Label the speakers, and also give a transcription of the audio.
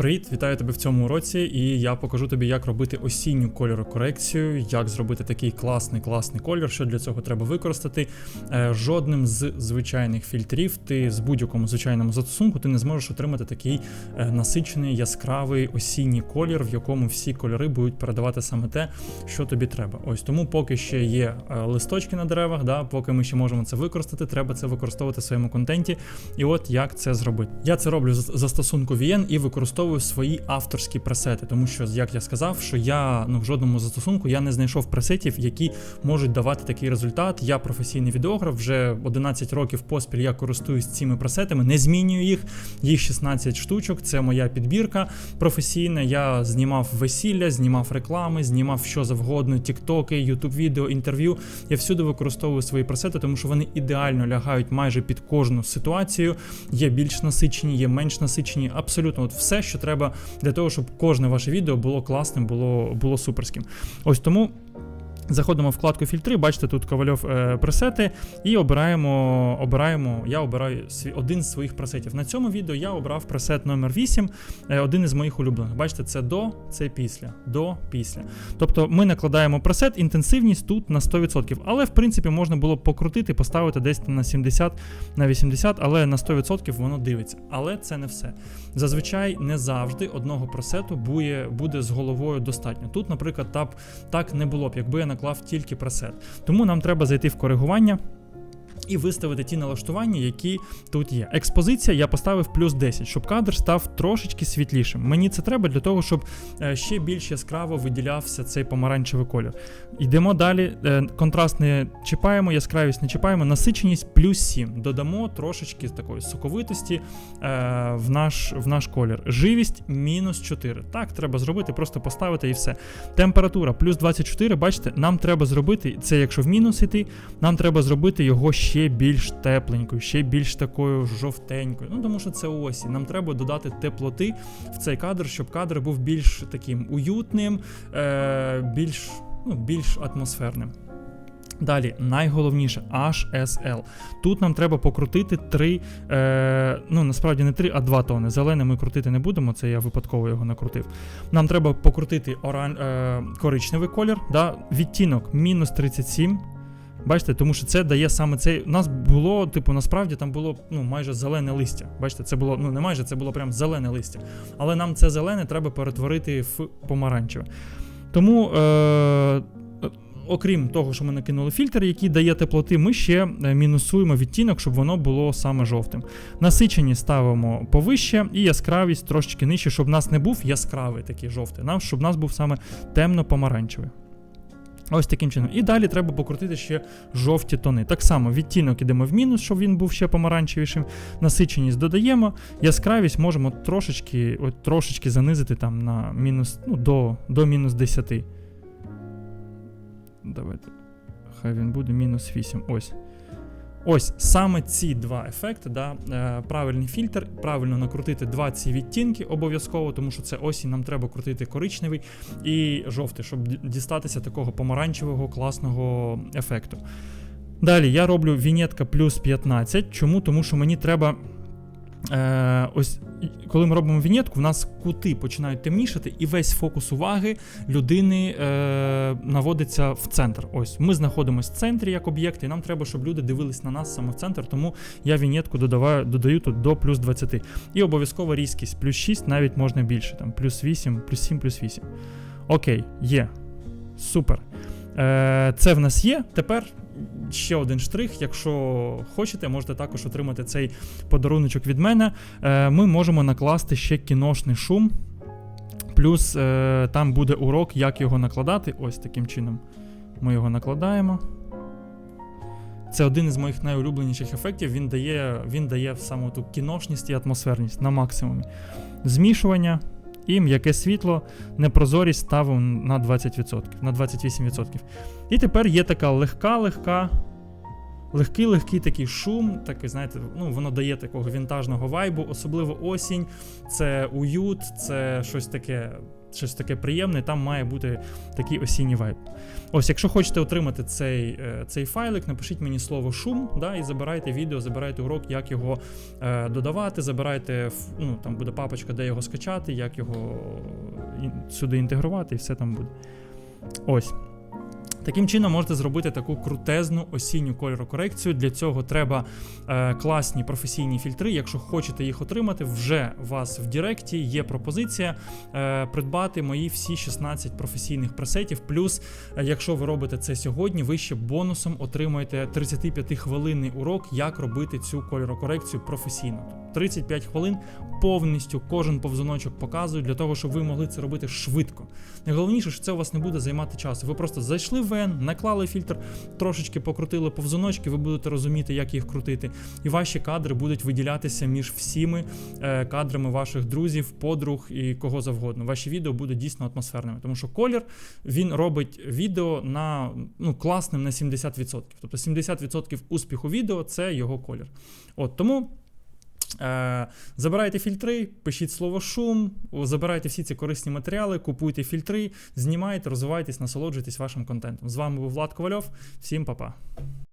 Speaker 1: Привіт, вітаю тебе в цьому уроці, і я покажу тобі, як робити осінню кольорокорекцію, як зробити такий класний класний колір. Що для цього треба використати. Е, Жодним з звичайних фільтрів ти з будь-якому звичайному застосунку ти не зможеш отримати такий е, насичений яскравий осінній колір, в якому всі кольори будуть передавати саме те, що тобі треба. Ось тому, поки ще є е, листочки на деревах, да, поки ми ще можемо це використати, треба це використовувати в своєму контенті. І от як це зробити. Я це роблю з застосунку VN і використовую свої авторські пресети, тому що, як я сказав, що я ну в жодному застосунку я не знайшов пресетів, які можуть давати такий результат. Я професійний відеограф, вже 11 років поспіль я користуюсь цими пресетами, не змінюю їх. Їх 16 штучок. Це моя підбірка професійна. Я знімав весілля, знімав реклами, знімав що завгодно, тіктоки, ютуб відео, інтерв'ю. Я всюди використовую свої пресети, тому що вони ідеально лягають майже під кожну ситуацію. Є більш насичені, є менш насичені. Абсолютно, от все, що треба для того, щоб кожне ваше відео було класним, було, було суперським. Ось тому. Заходимо в вкладку фільтри, бачите, тут ковальов е, пресети, і обираємо. обираємо, Я обираю свій, один з своїх пресетів. На цьому відео я обрав пресет номер 8 е, один із моїх улюблених. Бачите, це до, це після. До, після. Тобто ми накладаємо пресет, інтенсивність тут на 100%. Але, в принципі, можна було б покрутити, поставити десь на 70, на 80, але на 100% воно дивиться. Але це не все. Зазвичай не завжди одного пресету буде, буде з головою достатньо. Тут, наприклад, так, так не було б, якби я наклав тільки пресет. Тому нам треба зайти в коригування. І виставити ті налаштування, які тут є. Експозиція я поставив плюс 10, щоб кадр став трошечки світлішим. Мені це треба для того, щоб е, ще більш яскраво виділявся цей помаранчевий колір. Йдемо далі. Е, контраст не чіпаємо, яскравість не чіпаємо, насиченість плюс 7. Додамо трошечки такої соковитості е, в наш в наш колір. Живість мінус 4. Так, треба зробити, просто поставити і все. Температура плюс 24. Бачите, нам треба зробити це, якщо в мінус йти, нам треба зробити його ще ще більш тепленькою, ще більш такою жовтенькою. Ну тому що це осінь. Нам треба додати теплоти в цей кадр, щоб кадр був більш таким уютним, е- більш, ну, більш атмосферним. Далі, найголовніше HSL. Тут нам треба покрутити три, е, ну насправді не три, а два тони. Зелене ми крутити не будемо, це я випадково його накрутив. Нам треба покрутити оран, е, коричневий колір, да, відтінок мінус 37. Бачите, тому що це дає саме цей. У нас було, типу, насправді там було ну, майже зелене листя. Бачите, це було, ну не майже, це було прям зелене листя. Але нам це зелене треба перетворити в помаранчеве. Тому, е, окрім того, що ми накинули фільтр, який дає теплоти, ми ще е, мінусуємо відтінок, щоб воно було саме жовтим. Насичені ставимо повище і яскравість трошечки нижче, щоб у нас не був яскравий такий жовтий, щоб у нас був саме темно-помаранчевий. Ось таким чином. І далі треба покрутити ще жовті тони. Так само відтінок ідемо в мінус, щоб він був ще помаранчевішим. Насиченість додаємо. Яскравість можемо трошечки от, трошечки занизити там на мінус, ну, до до мінус 10. Давайте. Хай він буде мінус 8. Ось. Ось саме ці два ефекти, да, е, правильний фільтр, правильно накрутити два ці відтінки обов'язково, тому що це осінь нам треба крутити коричневий і жовтий, щоб дістатися такого помаранчевого класного ефекту. Далі я роблю вінетка плюс 15. Чому? Тому що мені треба Е, Ось коли ми робимо вінетку, в нас кути починають темнішати, і весь фокус уваги людини е, наводиться в центр. Ось ми знаходимося в центрі як об'єкт, і нам треба, щоб люди дивились на нас саме в центр, тому я вінетку додаваю, додаю тут до плюс 20. І обов'язково різкість плюс 6, навіть можна більше, там плюс 8, плюс 7, плюс 8. Окей, є. Супер. Е, Це в нас є. Тепер ще один штрих. Якщо хочете, можете також отримати цей подаруночок від мене. Е, ми можемо накласти ще кіношний шум. Плюс е, там буде урок, як його накладати. Ось таким чином ми його накладаємо. Це один із моїх найулюбленіших ефектів. Він дає він дає саме ту кіношність і атмосферність на максимумі. Змішування і м'яке світло, непрозорість ставив на 20%, на 28%. І тепер є така легка-легка. Легкий-легкий такий шум, такий, знаєте, ну, воно дає такого вінтажного вайбу, особливо осінь, це уют, це щось таке щось таке приємне, там має бути такий осінній вайб. Ось, якщо хочете отримати цей, е, цей файлик, напишіть мені слово шум, да, і забирайте відео, забирайте урок, як його е, додавати, забирайте, ну, там буде папочка, де його скачати, як його сюди інтегрувати, і все там буде. Ось. Таким чином можете зробити таку крутезну осінню кольорокорекцію. Для цього треба е, класні професійні фільтри. Якщо хочете їх отримати, вже у вас в Директі є пропозиція е, придбати мої всі 16 професійних пресетів. Плюс, е, якщо ви робите це сьогодні, ви ще бонусом отримаєте 35-хвилинний урок, як робити цю кольорокорекцію професійно. 35 хвилин повністю кожен повзуночок показую для того, щоб ви могли це робити швидко. Найголовніше, що це у вас не буде займати часу. Ви просто зайшли в N, наклали фільтр, трошечки покрутили повзуночки, ви будете розуміти, як їх крутити, і ваші кадри будуть виділятися між всіми е, кадрами ваших друзів, подруг і кого завгодно. Ваші відео будуть дійсно атмосферними, тому що колір він робить відео на ну класним на 70%. Тобто 70% успіху відео це його колір. От тому. Е, забирайте фільтри, пишіть слово шум, забирайте всі ці корисні матеріали, купуйте фільтри, знімайте, розвивайтесь, насолоджуйтесь вашим контентом. З вами був Влад Ковальов. Всім па-па.